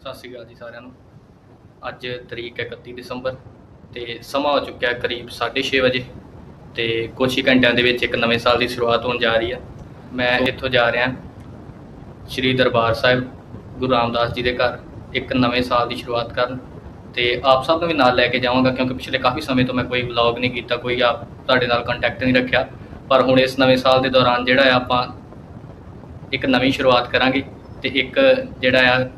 ਸਤਿ ਸ਼੍ਰੀ ਅਕਾਲ ਜੀ ਸਾਰਿਆਂ ਨੂੰ। ਅੱਜ ਤਰੀਕ ਹੈ 31 ਦਸੰਬਰ ਤੇ ਸਮਾਂ ਹੋ ਚੁੱਕਿਆ ਕਰੀਬ 6:30 ਵਜੇ ਤੇ ਕੁਝ ਹੀ ਘੰਟਿਆਂ ਦੇ ਵਿੱਚ ਇੱਕ ਨਵੇਂ ਸਾਲ ਦੀ ਸ਼ੁਰੂਆਤ ਹੋਣ ਜਾ ਰਹੀ ਹੈ। ਮੈਂ ਇੱਥੋਂ ਜਾ ਰਿਹਾ ਸ਼੍ਰੀ ਦਰਬਾਰ ਸਾਹਿਬ ਗੁਰੂ ਰਾਮਦਾਸ ਜੀ ਦੇ ਘਰ ਇੱਕ ਨਵੇਂ ਸਾਲ ਦੀ ਸ਼ੁਰੂਆਤ ਕਰਨ ਤੇ ਆਪ ਸਭ ਨੂੰ ਵੀ ਨਾਲ ਲੈ ਕੇ ਜਾਵਾਂਗਾ ਕਿਉਂਕਿ ਪਿਛਲੇ ਕਾਫੀ ਸਮੇਂ ਤੋਂ ਮੈਂ ਕੋਈ ਵਲੌਗ ਨਹੀਂ ਕੀਤਾ ਕੋਈ ਆਪ ਤੁਹਾਡੇ ਨਾਲ ਕੰਟੈਕਟ ਨਹੀਂ ਰੱਖਿਆ। ਪਰ ਹੁਣ ਇਸ ਨਵੇਂ ਸਾਲ ਦੇ ਦੌਰਾਨ ਜਿਹੜਾ ਹੈ ਆਪਾਂ ਇੱਕ ਨਵੀਂ ਸ਼ੁਰੂਆਤ ਕਰਾਂਗੇ ਤੇ ਇੱਕ ਜਿਹੜਾ ਆ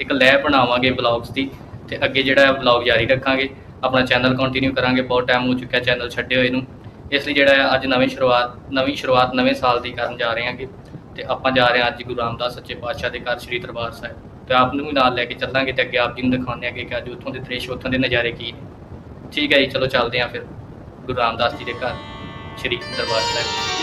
ਇੱਕ ਲੈਬ ਬਣਾਵਾਂਗੇ ਵਲੌਗਸ ਦੀ ਤੇ ਅੱਗੇ ਜਿਹੜਾ ਹੈ ਵਲੌਗ ਜਾਰੀ ਰੱਖਾਂਗੇ। ਆਪਣਾ ਚੈਨਲ ਕੰਟੀਨਿਊ ਕਰਾਂਗੇ, ਬਹੁਤ ਟਾਈਮ ਹੋ ਚੁੱਕਿਆ ਚੈਨਲ ਛੱਡੇ ਹੋਏ ਨੂੰ ਇਸ ਲਈ ਜਿਹੜਾ ਅੱਜ ਨਵੀਂ ਸ਼ੁਰੂਆਤ ਨਵੀਂ ਸ਼ੁਰੂਆਤ ਨਵੇਂ ਸਾਲ ਦੀ ਕਰਨ ਜਾ ਰਹੇ ਹਾਂਗੇ। ਤੇ ਆਪਾਂ ਜਾ ਰਹੇ ਹਾਂ ਅੱਜ ਗੁਰੂ ਰਾਮਦਾਸ ਸੱਚੇ ਪਾਤਸ਼ਾਹ ਦੇ ਘਰ ਸ੍ਰੀ ਦਰਬਾਰ ਸਾਹਿਬ। ਤੇ ਆਪ ਨੂੰ ਵੀ ਨਾਲ ਲੈ ਕੇ ਚੱਲਾਂਗੇ ਤੇ ਅੱਗੇ ਆਪ ਜੀ ਨੂੰ ਦਿਖਾਉਂਦੇ ਆਂਗੇ ਕਿ ਅੱਜ ਉੱਥੋਂ ਦੇ ਦ੍ਰਿਸ਼, ਉੱਥੋਂ ਦੇ ਨਜ਼ਾਰੇ ਕੀ ਨੇ। ਠੀਕ ਹੈ ਜੀ, ਚਲੋ ਚੱਲਦੇ ਹਾਂ ਫਿਰ ਗੁਰੂ ਰਾਮਦਾਸ ਜੀ ਦੇ ਘਰ, ਸ੍ਰੀ ਦਰਬਾਰ ਸਾਹਿਬ।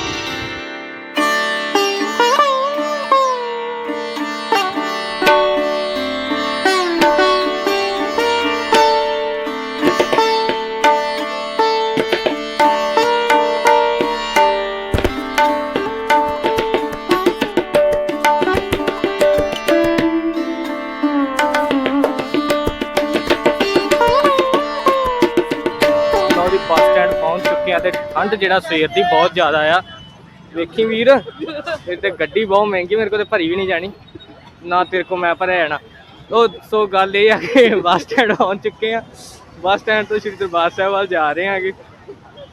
ਆ ਤੇ ਠੰਡ ਜਿਹੜਾ ਸਵੇਰ ਦੀ ਬਹੁਤ ਜ਼ਿਆਦਾ ਆ। ਵੇਖੀ ਵੀਰ ਇਹ ਤੇ ਗੱਡੀ ਬਹੁਤ ਮਹਿੰਗੀ, ਮੇਰੇ ਕੋਲ ਤੇ ਭਰੀ ਵੀ ਨਹੀਂ ਜਾਣੀ। ਨਾ ਤੇਰੇ ਕੋ ਮੈਂ ਭਰਿਆ ਜਾਣਾ। ਉਹ ਸੋ ਗੱਲ ਇਹ ਆ ਕਿ ਬੱਸ ਸਟੈਂਡ ਆਉਣ ਚੁੱਕੇ ਆ। ਬੱਸ ਸਟੈਂਡ ਤੋਂ ਸ਼੍ਰੀ ਦਰਬਾਰ ਸਾਹਿਬ ਵੱਲ ਜਾ ਰਹੇ ਆਂਗੇ।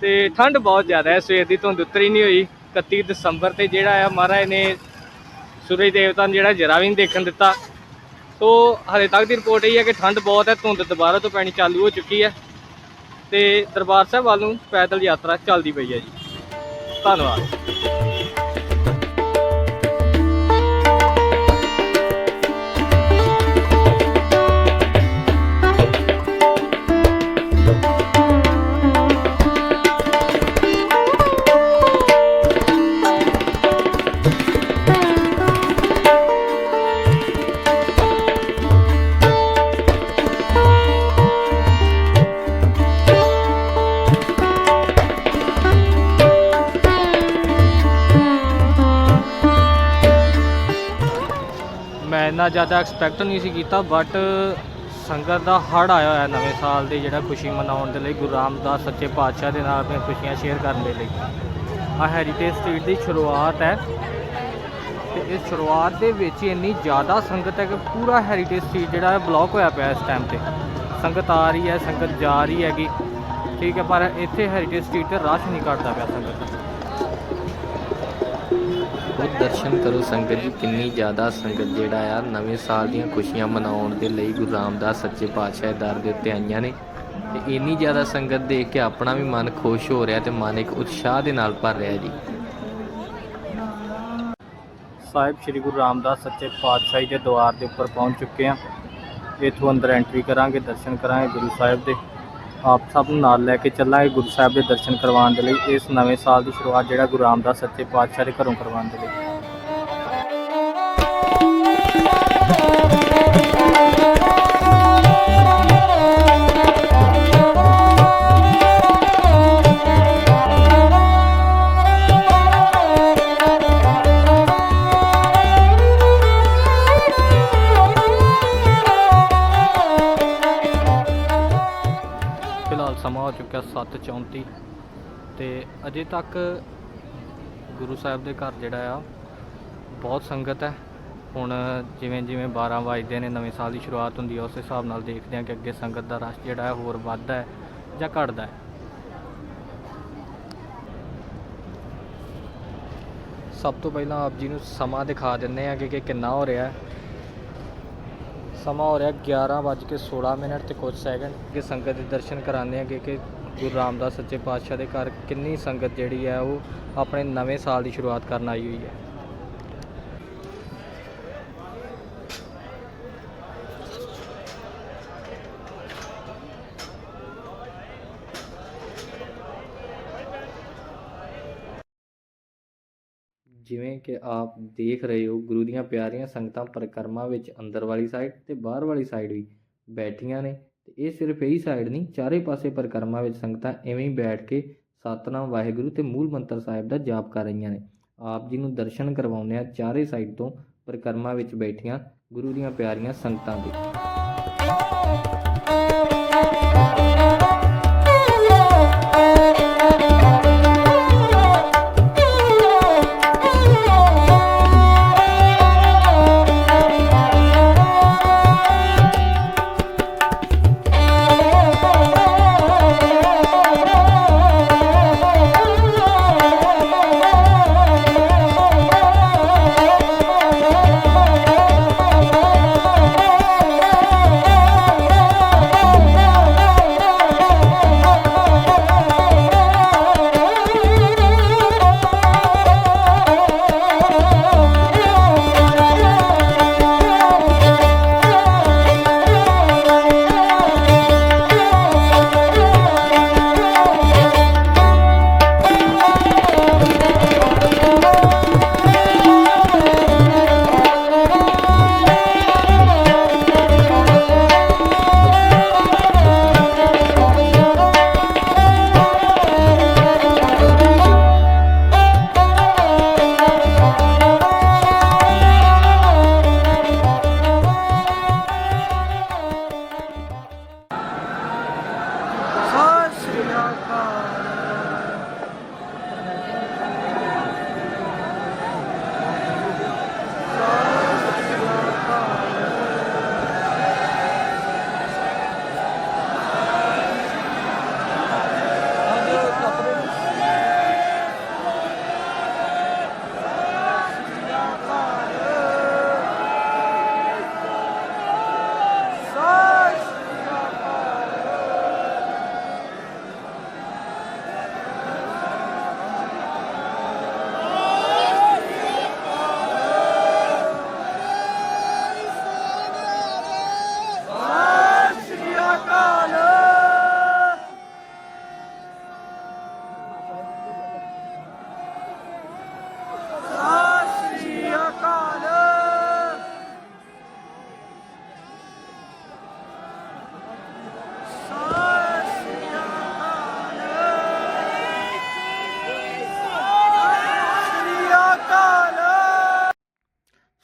ਤੇ ਠੰਡ ਬਹੁਤ ਜ਼ਿਆਦਾ ਹੈ ਸਵੇਰ ਦੀ ਧੁੰਦ ਉਤਰੀ ਨਹੀਂ ਹੋਈ। 31 ਦਸੰਬਰ ਤੇ ਜਿਹੜਾ ਆ, ਮਹਾਰਾਜ ਨੇ ਸੂਰਜ ਦੇਵਤਾ ਨੂੰ ਜਿਹੜਾ ਜਰਾ ਵੀ ਨਹੀਂ ਦੇਖਣ ਦਿੱਤਾ। ਸੋ ਹਲੇ ਤੱਕ ਦੀ ਰਿਪੋਰਟ ਇਹ ਹੈ ਕਿ ਠੰਡ ਬਹੁਤ ਹੈ ਧੁੰਦ ਦੁਬਾਰਾ ਤੋਂ ਪੈਣੀ ਚਾਲੂ ਹੋ ਚੁੱਕੀ ਹੈ ਤੇ ਦਰਬਾਰ ਸਾਹਿਬ ਵੱਲ ਨੂੰ ਪੈਦਲ ਯਾਤਰਾ ਚੱਲਦੀ ਪਈ ਹੈ ਜੀ। ਧੰਨਵਾਦ। ਇੰਨਾ ਜ਼ਿਆਦਾ ਐਕਸਪੈਕਟ ਨਹੀਂ ਸੀ ਕੀਤਾ ਬਟ ਸੰਗਤ ਦਾ ਹੜ ਆਇਆ ਹੋਇਆ ਨਵੇਂ ਸਾਲ ਦੀ ਜਿਹੜਾ ਖੁਸ਼ੀ ਮਨਾਉਣ ਦੇ ਲਈ, ਗੁਰੂ ਰਾਮਦਾਸ ਸੱਚੇ ਪਾਤਸ਼ਾਹ ਦੇ ਨਾਲ ਆਪਣੀਆਂ ਖੁਸ਼ੀਆਂ ਸ਼ੇਅਰ ਕਰਨ ਦੇ ਲਈ। ਆ ਹੈਰੀਟੇਜ ਸਟਰੀਟ ਦੀ ਸ਼ੁਰੂਆਤ ਹੈ ਤੇ ਇਸ ਸ਼ੁਰੂਆਤ ਦੇ ਵਿੱਚ ਹੀ ਇੰਨੀ ਜ਼ਿਆਦਾ ਸੰਗਤ ਹੈ ਕਿ ਪੂਰਾ ਹੈਰੀਟੇਜ ਸਟਰੀਟ ਜਿਹੜਾ ਹੈ ਬਲੌਕ ਹੋਇਆ ਪਿਆ ਇਸ ਟਾਈਮ ਤੇ। ਸੰਗਤ ਆ ਰਹੀ ਹੈ, ਸੰਗਤ ਜਾ ਰਹੀ ਹੈਗੀ। ਠੀਕ ਹੈ, ਪਰ ਇੱਥੇ ਹੈਰੀਟੇਜ ਸਟਰੀਟ ਤੇ ਰਸ਼ ਨਹੀਂ ਘਟਦਾ ਪਿਆ ਸੰਗਤ ਦਾ। ਉਹ ਦਰਸ਼ਨ ਕਰੋ ਸੰਗਤ ਜੀ, ਕਿੰਨੀ ਜ਼ਿਆਦਾ ਸੰਗਤ ਜਿਹੜਾ ਆ, ਨਵੇਂ ਸਾਲ ਦੀਆਂ ਖੁਸ਼ੀਆਂ ਮਨਾਉਣ ਦੇ ਲਈ ਗੁਰੂ ਰਾਮਦਾਸ ਸੱਚੇ ਪਾਤਸ਼ਾਹ ਦਰ ਦੇ ਉੱਤੇ ਆਈਆਂ ਨੇ। ਤੇ ਇੰਨੀ ਜ਼ਿਆਦਾ ਸੰਗਤ ਦੇਖ ਕੇ ਆਪਣਾ ਵੀ ਮਨ ਖੁਸ਼ ਹੋ ਰਿਹਾ ਤੇ ਮਨ ਇੱਕ ਉਤਸ਼ਾਹ ਦੇ ਨਾਲ ਭਰ ਰਿਹਾ ਜੀ। ਸਾਹਿਬ, ਸ੍ਰੀ ਗੁਰੂ ਰਾਮਦਾਸ ਸੱਚੇ ਪਾਤਸ਼ਾਹ ਜੀ ਦੇ ਦੁਆਰ ਦੇ ਉੱਪਰ ਪਹੁੰਚ ਚੁੱਕੇ ਹਾਂ। ਇੱਥੋਂ ਅੰਦਰ ਐਂਟਰੀ ਕਰਾਂਗੇ, ਦਰਸ਼ਨ ਕਰਾਂਗੇ ਗੁਰੂ ਸਾਹਿਬ ਦੇ। ਆਪ ਸਭ ਨੂੰ ਨਾਲ ਲੈ ਕੇ ਚੱਲਾਂਗੇ ਗੁਰੂ ਸਾਹਿਬ ਦੇ ਦਰਸ਼ਨ ਕਰਵਾਉਣ ਦੇ ਲਈ, ਇਸ ਨਵੇਂ ਸਾਲ ਦੀ ਸ਼ੁਰੂਆਤ ਜਿਹੜਾ ਗੁਰੂ ਰਾਮਦਾਸ ਸੱਚੇ ਪਾਤਸ਼ਾਹ ਦੇ ਘਰੋਂ ਕਰਵਾਉਣ ਦੇ ਲਈ। ਸਮਾਂ ਹੋ ਚੁੱਕਿਆ 7:34 ਤੇ ਅਜੇ ਤੱਕ ਗੁਰੂ ਸਾਹਿਬ ਦੇ ਘਰ ਜਿਹੜਾ ਆ, ਬਹੁਤ ਸੰਗਤ ਹੈ। ਹੁਣ ਜਿਵੇਂ ਜਿਵੇਂ 12 ਵਜਦੇ ਨੇ, ਨਵੇਂ ਸਾਲ ਦੀ ਸ਼ੁਰੂਆਤ ਹੁੰਦੀ ਹੈ ਉਸ ਹਿਸਾਬ ਨਾਲ ਦੇਖਦੇ ਹਾਂ ਕਿ ਅੱਗੇ ਸੰਗਤ ਦਾ ਰਸ਼ ਜਿਹੜਾ ਹੈ ਹੋਰ ਵੱਧਦਾ ਹੈ ਜਾਂ ਘਟਦਾ ਹੈ। ਸਭ ਤੋਂ ਪਹਿਲਾਂ ਆਪ ਜੀ ਨੂੰ ਸਮਾਂ ਦਿਖਾ ਦਿੰਦੇ ਆ ਕਿ ਕਿ ਕਿੰਨਾ ਹੋ ਰਿਹਾ ਹੈ। ਸਮਾਂ ਹੋ ਰਿਹਾ 11:16 ਮਿੰਟ ਤੇ ਕੁਝ ਸੈਕਿੰਡ ਕਿ ਸੰਗਤ ਦੇ ਦਰਸ਼ਨ ਕਰਾਉਂਦੇ ਆ ਕਿ ਕਿ ਗੁਰੂ ਰਾਮਦਾਸ ਸੱਚੇ ਪਾਤਸ਼ਾਹ ਦੇ ਘਰ ਕਿੰਨੀ ਸੰਗਤ ਜਿਹੜੀ ਹੈ ਉਹ ਆਪਣੇ ਨਵੇਂ ਸਾਲ ਦੀ ਸ਼ੁਰੂਆਤ ਕਰਨ ਆਈ ਹੋਈ ਹੈ। ਜਿਵੇਂ ਕਿ ਆਪ ਦੇਖ ਰਹੇ ਹੋ, ਗੁਰੂ ਦੀਆਂ ਪਿਆਰੀਆਂ ਸੰਗਤਾਂ ਪਰਿਕਰਮਾ ਵਿੱਚ ਅੰਦਰ ਵਾਲੀ ਸਾਈਡ ਤੇ ਬਾਹਰ ਵਾਲੀ ਸਾਈਡ ਵੀ ਬੈਠੀਆਂ ਨੇ। ਤੇ ਇਹ ਸਿਰਫ ਇਹੀ ਸਾਈਡ ਨਹੀਂ, ਚਾਰੇ ਪਾਸੇ ਪਰਿਕਰਮਾ ਵਿੱਚ ਸੰਗਤਾਂ ਐਵੇਂ ਹੀ ਬੈਠ ਕੇ ਸਤਨਾਮ, ਵਾਹਿਗੁਰੂ ਤੇ ਮੂਲ ਮੰਤਰ ਸਾਹਿਬ ਦਾ ਜਾਪ ਕਰ ਰਹੀਆਂ ਨੇ। ਆਪ ਜੀ ਨੂੰ ਦਰਸ਼ਨ ਕਰਵਾਉਂਦੇ ਆ ਚਾਰੇ ਸਾਈਡ ਤੋਂ ਪਰਿਕਰਮਾ ਵਿੱਚ ਬੈਠੀਆਂ ਗੁਰੂ ਦੀਆਂ ਪਿਆਰੀਆਂ ਸੰਗਤਾਂ ਦੀ।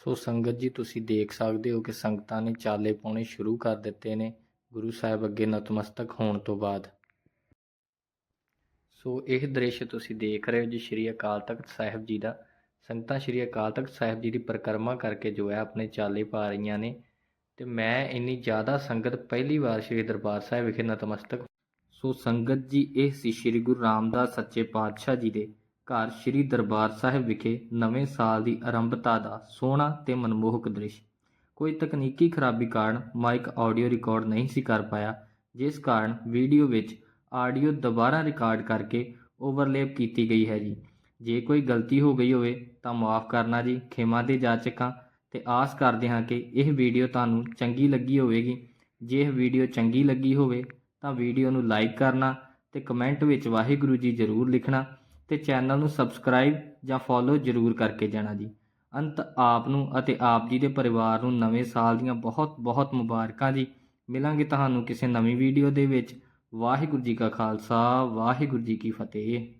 ਸੋ ਸੰਗਤ ਜੀ, ਤੁਸੀਂ ਦੇਖ ਸਕਦੇ ਹੋ ਕਿ ਸੰਗਤਾਂ ਨੇ ਚਾਲੇ ਪਾਉਣੇ ਸ਼ੁਰੂ ਕਰ ਦਿੱਤੇ ਨੇ, ਗੁਰੂ ਸਾਹਿਬ ਅੱਗੇ ਨਤਮਸਤਕ ਹੋਣ ਤੋਂ ਬਾਅਦ। ਸੋ ਇਹ ਦ੍ਰਿਸ਼ ਤੁਸੀਂ ਦੇਖ ਰਹੇ ਹੋ ਜੀ, ਸ਼੍ਰੀ ਅਕਾਲ ਤਖਤ ਸਾਹਿਬ ਜੀ ਦਾ। ਸੰਗਤਾਂ ਸ਼੍ਰੀ ਅਕਾਲ ਤਖਤ ਸਾਹਿਬ ਜੀ ਦੀ ਪਰਿਕਰਮਾ ਕਰਕੇ ਜੋ ਹੈ, ਆਪਣੇ ਚਾਲੇ ਪਾ ਰਹੀਆਂ ਨੇ। ਤੇ ਮੈਂ ਇੰਨੀ ਜ਼ਿਆਦਾ ਸੰਗਤ ਪਹਿਲੀ ਵਾਰ ਸ਼੍ਰੀ ਦਰਬਾਰ ਸਾਹਿਬ ਵਿਖੇ ਨਤਮਸਤਕ ਸੋ ਸੰਗਤ ਜੀ, ਇਹ ਸੀ ਸ਼੍ਰੀ ਗੁਰੂ ਰਾਮਦਾਸ ਸੱਚੇ ਪਾਤਸ਼ਾਹ ਜੀ ਦੇ ਘਰ ਸ਼੍ਰੀ ਦਰਬਾਰ ਸਾਹਿਬ ਵਿਖੇ ਨਵੇਂ ਸਾਲ ਦੀ ਆਰੰਭਤਾ ਦਾ ਸੋਹਣਾ ਤੇ ਮਨਮੋਹਕ ਦ੍ਰਿਸ਼। ਕੋਈ ਤਕਨੀਕੀ ਖਰਾਬੀ ਕਾਰਨ ਮਾਈਕ ਆਡੀਓ ਰਿਕਾਰਡ ਨਹੀਂ ਸੀ ਕਰ ਪਾਇਆ, ਜਿਸ ਕਾਰਨ ਵੀਡੀਓ ਵਿੱਚ ਆਡੀਓ ਦੁਬਾਰਾ ਰਿਕਾਰਡ ਕਰਕੇ ਓਵਰਲੈਪ ਕੀਤੀ ਗਈ ਹੈ ਜੀ। ਜੇ ਕੋਈ ਗਲਤੀ ਹੋ ਗਈ ਹੋਵੇ ਤਾਂ ਮਾਫ ਕਰਨਾ ਜੀ, ਖਿਮਾ ਦੇ ਜਾਚਕਾਂ ਤੇ ਆਸ ਕਰਦੇ ਹਾਂ ਕਿ ਇਹ ਵੀਡੀਓ ਤੁਹਾਨੂੰ ਚੰਗੀ ਲੱਗੀ ਹੋਵੇਗੀ। ਜੇ ਇਹ ਵੀਡੀਓ ਚੰਗੀ ਲੱਗੀ ਹੋਵੇ ਤਾਂ ਵੀਡੀਓ ਨੂੰ ਲਾਈਕ ਕਰਨਾ ਤੇ ਕਮੈਂਟ ਵਿੱਚ ਵਾਹਿਗੁਰੂ ਜੀ ਜ਼ਰੂਰ ਲਿਖਣਾ। ਤੇ ਚੈਨਲ ਨੂੰ ਸਬਸਕ੍ਰਾਈਬ ਜਾਂ ਫੋਲੋ ਜ਼ਰੂਰ ਕਰਕੇ ਜਾਣਾ ਜੀ। ਅੰਤ ਆਪ ਨੂੰ ਅਤੇ ਆਪ ਜੀ ਦੇ ਪਰਿਵਾਰ ਨੂੰ ਨਵੇਂ ਸਾਲ ਦੀਆਂ ਬਹੁਤ ਬਹੁਤ ਮੁਬਾਰਕਾਂ ਜੀ। ਮਿਲਾਂਗੇ ਤੁਹਾਨੂੰ ਕਿਸੇ ਨਵੀਂ ਵੀਡੀਓ ਦੇ ਵਿੱਚ। ਵਾਹਿਗੁਰੂ ਜੀ ਕਾ ਖਾਲਸਾ, ਵਾਹਿਗੁਰੂ ਜੀ ਕੀ ਫਤਿਹ।